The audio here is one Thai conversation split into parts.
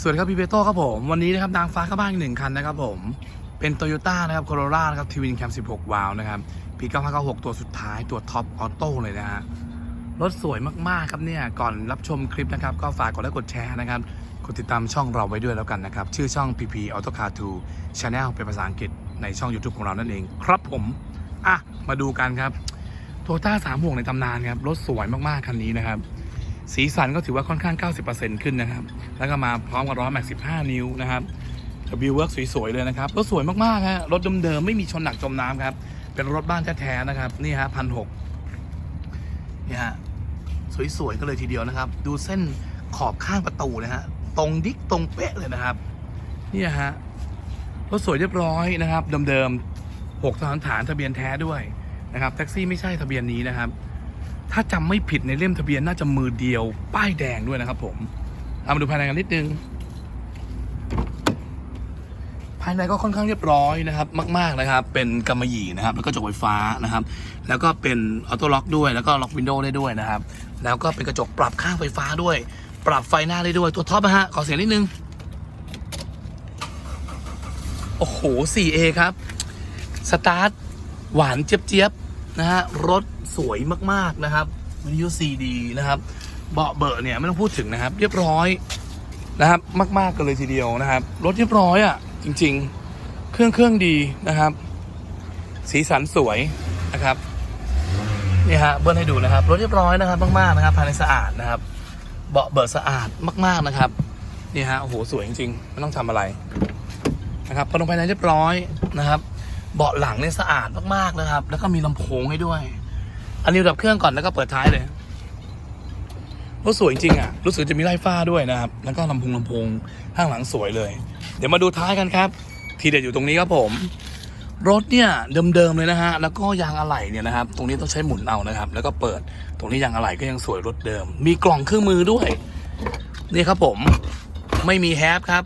สวัสดีครับพี่เบโต้ครับผม วันนี้นะครับนางฟ้าข้าบ้านอีกหนึ่งคันนะครับผม เป็นโตโยต้านะครับโคโรล่านะครับทีวินแคม16 วาล์วนะครับปี9596 ตัวสุดท้ายตัวท็อปออโต้เลยนะฮะรถสวยมาก ๆ ครับเนี่ย ก่อนรับชมคลิปนะครับ ก็ฝากกดไลค์กดแชร์นะครับ กดติดตามช่องเราไว้ด้วยแล้วกันนะครับ ชื่อช่อง PP Auto Car 2 Channel เป็นภาษาอังกฤษในช่อง YouTube ของเรานั่นเอง ครับผมอะมาดูกันครับโตโยต้าสามห่วงในตำนานครับรถสวยมากๆคันนี้นะครับ สีสันก็ถือว่าค่อนข้าง 90%ขึ้นนะครับ แล้วก็มาพร้อมกับล้อแม็ก15 นิ้วนะครับวิวเวิร์กสวยๆเลยนะครับรถสวยมากๆฮะรถเดิมๆไม่มีชนหนักจมน้ำครับ เป็นรถบ้านแท้ๆนะครับนี่ฮะพันหกนี่ฮะสวยๆกันเลยทีเดียวนะครับ ดูเส้นขอบข้างประตูนะฮะตรงดิ๊กตรงเป๊ะเลยนะครับนี่ฮะรถสวยเรียบร้อยนะครับเดิมๆหกฐานฐานทะเบียนแท้ด้วยนะครับแท็กซี่ไม่ใช่ทะเบียนนี้นะครับ ถ้าจำไม่ผิดในเล่มทะเบียนน่าจะมือเดียว ป้ายแดงด้วยนะครับผมเอามาดูภายในกันนิดนึง ภายในก็ค่อนข้างเรียบร้อยนะครับ มาก ๆนะครับ เป็นกำมะหยี่นะครับ แล้วก็จกไฟฟ้านะครับ แล้วก็เป็นออโต้ล็อกด้วย แล้วก็ล็อกวินโดว์ได้ด้วยนะครับ แล้วก็เป็นกระจกปรับข้างไฟฟ้าด้วย ปรับไฟหน้าได้ด้วย ตัวท็อปนะฮะ ขอเสียงนิดนึง โอ้โห 4A ครับ สตาร์ทหวานเจี๊ยบ นะฮะรถสวยมากๆนะครับวิทยุซีดีนะครับ เบาะเบอะเนี่ยไม่ต้องพูดถึงนะครับ เรียบร้อยนะครับ มากๆกันเลยทีเดียวนะครับ รถเรียบร้อยอะ่ะ จริง ๆ เครื่องเครื่องดีนะครับ สีสันสวยนะครับนี่ฮะเบิ้ลให้ดูนะครับ รถเรียบร้อยนะครับ มากๆนะครับภายในสะอาดนะครับ เบาะเบอะสะอาดมาก ๆนะครับนี่ฮะโอ้โหสวยจริงๆไม่ต้องทำอะไรนะครับพอลงภายในเรียบร้อยนะครับ เบาะหลังเนี่ยสะอาดมากๆนะครับ แล้วก็มีลำโพงให้ด้วย อันนี้ดับเครื่องก่อนแล้วก็เปิดท้ายเลยรถสวยจริงๆอะรู้สึกจะมีไล่ฟ้าด้วยนะครับ แล้วก็ลำโพงลำโพงข้างหลังสวยเลย เดี๋ยวมาดูท้ายกันครับ ทีเด็ดอยู่ตรงนี้ครับผม รถเนี่ยเดิมๆเลยนะฮะ แล้วก็ยางอะไหล่เนี่ยนะครับ ตรงนี้ต้องใช้หมุนเอานะครับ แล้วก็เปิด ตรงนี้ยางอะไหล่ก็ยังสวยรถเดิม มีกล่องเครื่องมือด้วย นี่ครับผม ไม่มีแฮปครับ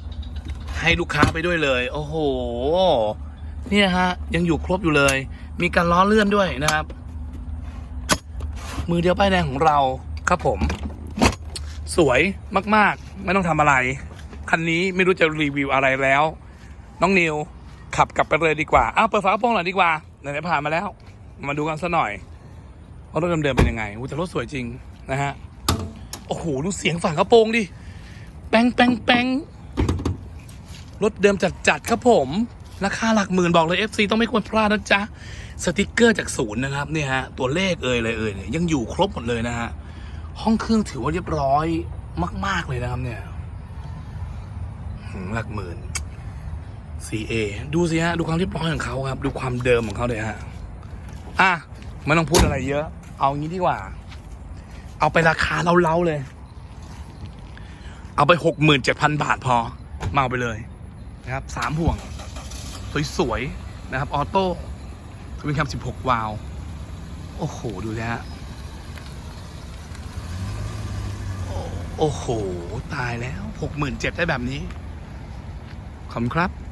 ให้ลูกค้าไปด้วยเลย โอ้โห นี่ยฮะ ยังอยู่ครบอยู่เลย มีการล้อเลื่อนด้วยนะครับ มือเดียวป้ายแดงของเราครับผม สวยมาก ๆ ไม่ต้องทำอะไร คันนี้ไม่รู้จะรีวิวอะไรแล้ว น้องนิวขับกลับไปเลยดีกว่า อ้าวเปิดฝากระโปรงหน่อยดีกว่าไหนๆผ่านมาแล้ว มาดูกันสักหน่อยว่ารถเดิมๆเป็นยังไงอู้แต่รถสวยจริงนะฮะ โอ้โห ดูเสียงฝากระโปรงดิ แป้งแป้งแป้งรถเดิมจัดๆครับผม ราคาหลักหมื่นบอกเลย FC ต้องไม่ควรพลาดนะจ๊ะสติกเกอร์จากศูนย์นะครับเนี่ยฮะตัวเลขเอ่ยเลยเอ่ยเนี่ยยังอยู่ครบหมดเลยนะฮะห้องเครื่องถือว่าเรียบร้อยมาก ๆ เลยนะครับเนี่ยหลักหมื่น 4A ดูสิฮะ ดูความเรียบร้อยของเขาครับ ดูความเดิมของเขาเลยฮะ อะไม่ต้องพูดอะไรเยอะ เอางี้ดีกว่า เอาไปราคาเล้าๆเลย เอาไปหกหมื่นเจ็ดพันบาทพอ มาเอาไปเลยนะครับสามห่วง สวยๆ นะครับ ออโต้ทวินแคม 16 วาล์วโอ้โห ดูนะฮะ โอ้โห ตายแล้วหกหมื่นเจ็ดได้แบบนี้ ขอบคุณครับ